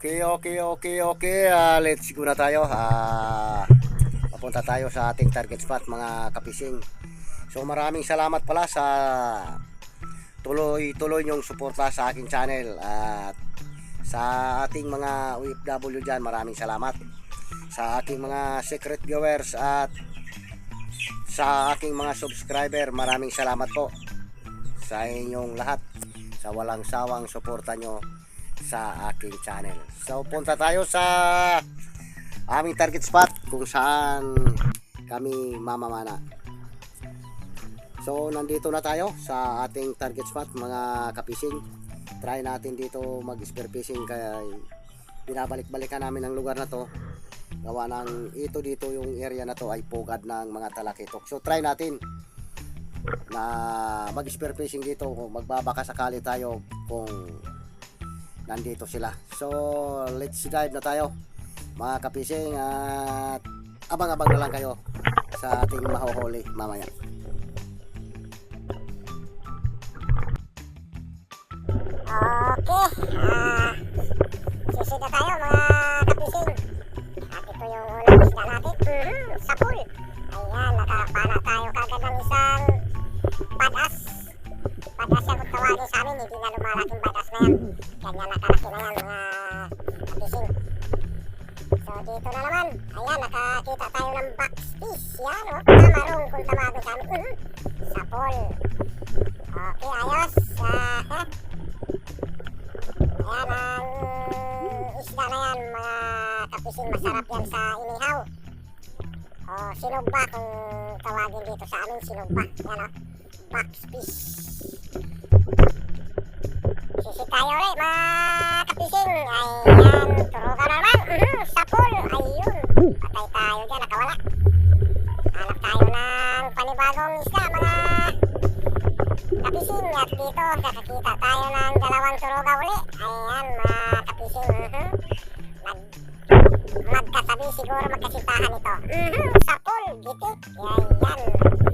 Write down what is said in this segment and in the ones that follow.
Okay, okay, okay, okay. Ah, let's go na tayo. Ah, papunta tayo sa ating target spot mga kapising. So maraming salamat pala sa tuloy-tuloy yung suporta sa aking channel at sa ating mga OFW dyan maraming salamat sa aking mga secret viewers at sa aking mga subscriber maraming salamat po sa inyong lahat sa walang sawang suporta nyo sa aking channel. So punta tayo sa aming target spot kung saan kami mamamana. So nandito na tayo sa ating target spot mga kapising. Try natin dito mag-spear fishing kaya binabalik-balikan namin ang lugar na to. Gawa ng ito dito yung area na to ay pugad ng mga talakitok. So try natin na mag-spear fishing dito kung magbabaka sakali tayo kung nandito sila. So, let's dive na tayo mga kapising at abang-abang na lang kayo sa ating mahuhuli mamaya. Okay. Ah, sisida tayo mga kapising. At ito yung unang isda natin. Mhm, sapul. Ayan, nakapana tayo kagad ng isang badas. Badas yan kung tawagin sa amin. Hindi na lumalaking badas na yan. Ganyan nakalaki na yan mga kapising. So dito na naman. Ayan, nakakita tayo ng backfish. Yan o. Oh. Tamarong kung tawagin sa amin. Mhm, sapul. Okay, ayos. Ah, ha? Ayan ang isda na yan mga kapising masarap yan sa inihaw. O sinugba kung tawagin dito sa amin sinugba. Yan o. Backfish. Sisi tayo ulit mga kapising. Ayan. Turugan na naman. Mhm, sapul. Ayun. Patay tayo dyan. Nakawala. Hanap tayo ng panibagong isda mga kapising at dito nakakita tayo ng dalawang turuga uli ayan mga kapising mhm. Mag, magkatabi siguro magkasintahan ito mhm. sapul, gitik ayan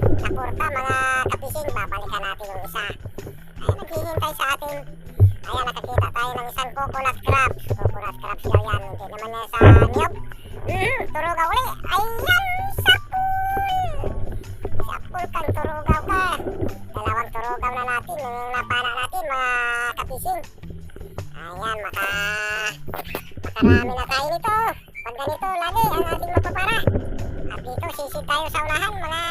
sapul kang turugaw ka. Dalawang turugaw na natin yung napana natin mga kapising. Ayan maka makarami na tayo nito. Pag ganito lagi ang ating mapapara. At dito sisi tayo sa unahan mga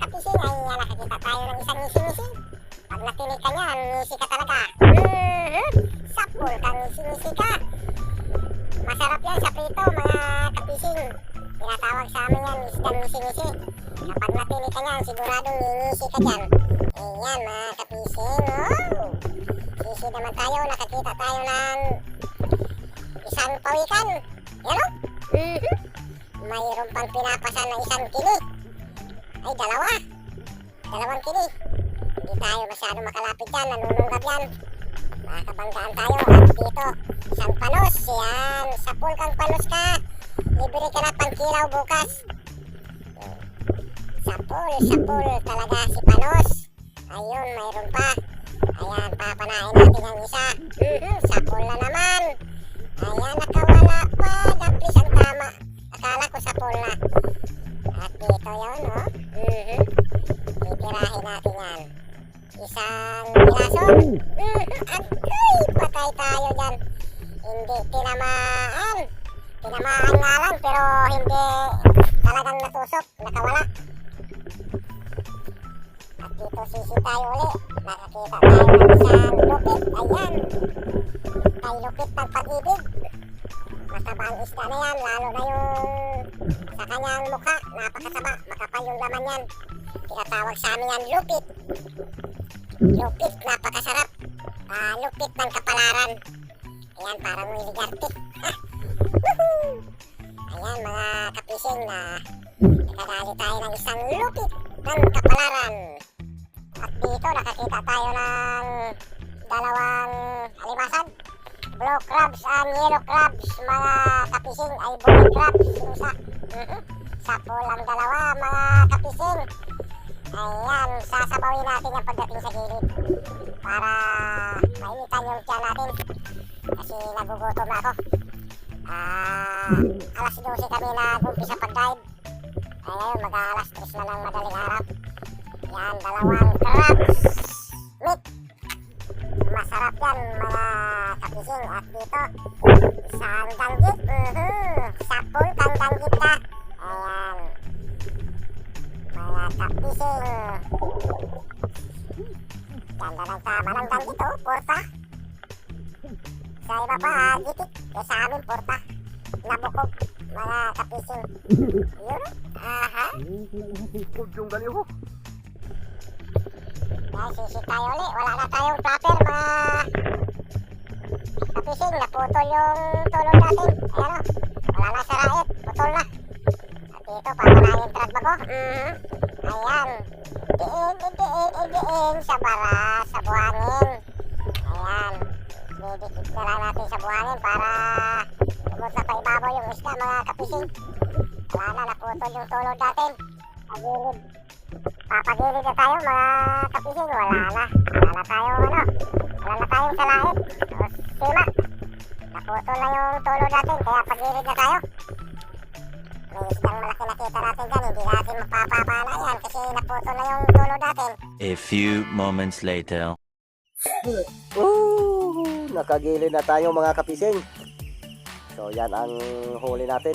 kapising. Ayan nakakita tayo ng isang ngisi-ngisi. Pag natinig ka niyan ngisi ka talaga. Mhm. sapul kang ngisi-ngisi ka. Masarap yan sa prito mga kapising. Tinatawag sa amin yan isdang ngisi-ngisi kapag natili ka niyan siguradong ngingisi ka dyan Ayan mga kapising. Oh. Sisi naman tayo. Nakakita tayo ng isang pawikan. Yan o. Mhm. Mayroon pang pinapasan ng isang kini. Ay, dalawa. Dalawang kini. Hindi tayo masyado makalapit dyan. Nanununggab yan. Makakabanggaan tayo. At dito, isang panos. Yan. Sapul kang panos ka. Libre ka na pangkilaw bukas. Sapul, sapul talaga si panos. Ayun, mayroon pa. Ayan, papanain natin ang isa. Mhm, sapul na naman. Ayan, nakawala pa. Daplis ang tama. Akala ko sapul na. At dito yun, oh. Mhm. Titirahin natin yan. Isang piraso. Mhm, Agoy, patay tayo dyan. Hindi tinamaan. Tinamaan nga lang, pero hindi talagang natusok. Nakawala. Dito sisi tayo uli. Nakakita tayo ng isang lupit. Ayan. Kay lupit ng pag-ibig. Mataba ang isda na yan. Lalo na yung sa kanyang mukha. Napakasaba. Makapal yung laman yan. Tinatawag sa amin yan lupit. Lupit. Napakasarap. Ah, lupit ng kapalaran. Ayan, parang may ligarte. Ayan, mga kapising na nakadali tayo ng isang lupit ng kapalaran. At dito nakakita tayo ng dalawang alimasan. Blue crabs and yellow crabs. Mga kapising ay bullet crabs. Yung isa. Mhm. Sapul ang dalawa mga kapising. Ayan, sasabawin natin yung pagdating sa gilid. Para mainitan yung tiyan natin. Kasi nagugutom na ako. Ah, alas 12 kami nag-umpisa pag-dive. Ay ngayon, mag-alas 3 na ng madaling araw. Yan, dalawang Ganda ng tama ng danggit, oh. Porta. Sa iba pa, gitik. Eh, sa amin, porta. Nabukog. Mga kapising. Yun. Aha. Yung galiw. Ay, sisi tayo ulit. Wala na tayong flapper, mga kapising. Naputol yung tulog natin. Ayan o. Wala na sa. Putol na. At dito, papanangin trad ba ko? Mhm. Ayan. Diin, diin, diin sa bara, sa buhangin. Ayan. Didikit na lang natin sa buhangin para na pa ibabaw yung isda, mga kapising. Wala na, naputol yung tulog natin. Pagilid. Papagilid na tayo mga kapising. Wala na. Wala na tayong ano. Wala na tayong salait. O, sima. Naputol na yung tulog natin. Kaya pagilid na tayo. Nakita natin dyan. Hindi natin mapapapala yan kasi naputol na yung tulog natin. A few moments later. Ooh, nakagilid na tayo mga kapising. So yan ang huli natin.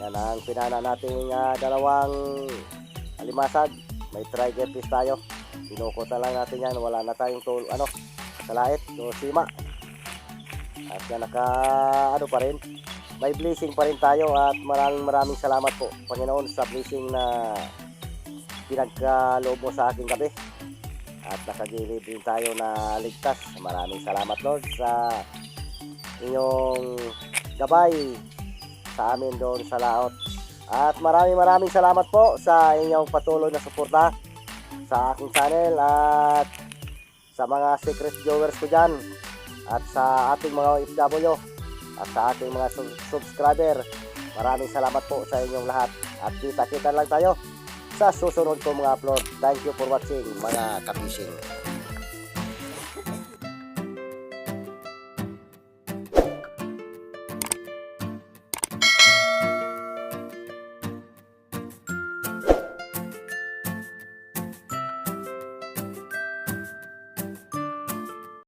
Yan ang pinana nating ah, dalawang alimasag. May trigger fish tayo. Pinukutan lang natin yan. Wala na tayong tul ano, salait. So sima. At yan naka ano pa rin. May blessing pa rin tayo at maraming maraming salamat po Panginoon sa blessing na pinagkaloob mo sa aking gabi at nakagilid din tayo na ligtas. Maraming salamat Lord sa inyong gabay sa amin doon sa laot. At maraming maraming salamat po sa inyong patuloy na suporta sa aking channel at sa mga secret viewers ko dyan at sa ating mga OFW at sa ating mga sub- subscriber. Maraming salamat po sa inyong lahat at kita-kita lang tayo sa susunod ko mga upload. Thank you for watching mga kapising.